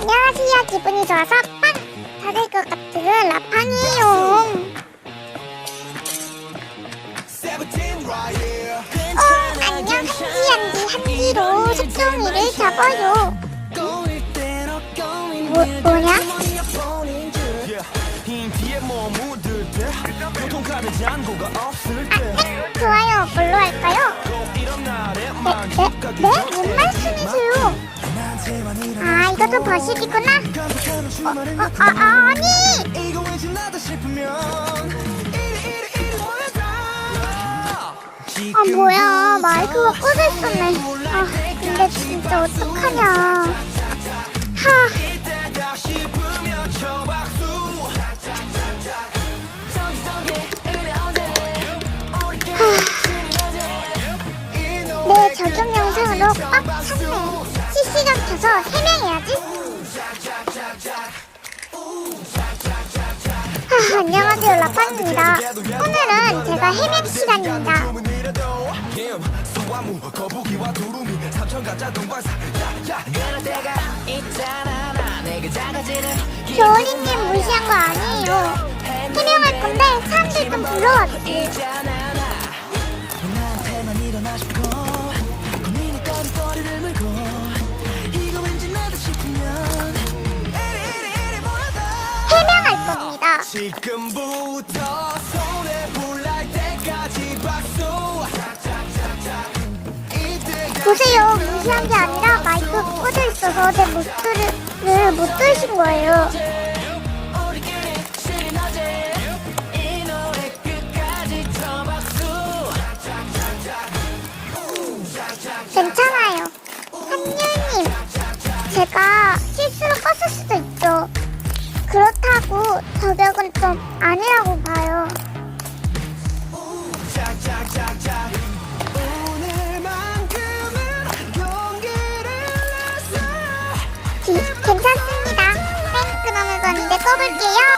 안녕하세요. 기분이 좋아서 빵 터질 것 같은 라팡이에요. 어, 안녕 한지 한지 한지로 색종이를 잡아요. 뭐, 뭐냐? 아, 땡! 좋아요. 뭘로 할까요? 네, 네, 네? 뭔 말씀이세요? 아, 이것도 버실이구나. 어, 어, 아, 아, 아니! 아, 뭐야. 마이크가 꺼져 있었네. 아, 근데 진짜 어떡하냐. 하. 적용 영상으로 꽉 찼네. CC가 켜서 해명해야지. 하, 안녕하세요, 라팡입니다. 오늘은 제가 해명 시간입니다. 겨울이님 무시한 거 아니에요. 해명할 건데 사람들 좀 불러와주세요. 지금부터 손에 불날 때까지 박수 보세요. 무시한 게 아니라 마이크 꺼져 있어서 제 목소리를 못 들으신 거예요. 괜찮아요. 한유님, 제가 저격은 좀 아니라고 봐요. 기- 괜찮습니다. 땡 끊어먹었는데 꺼볼게요.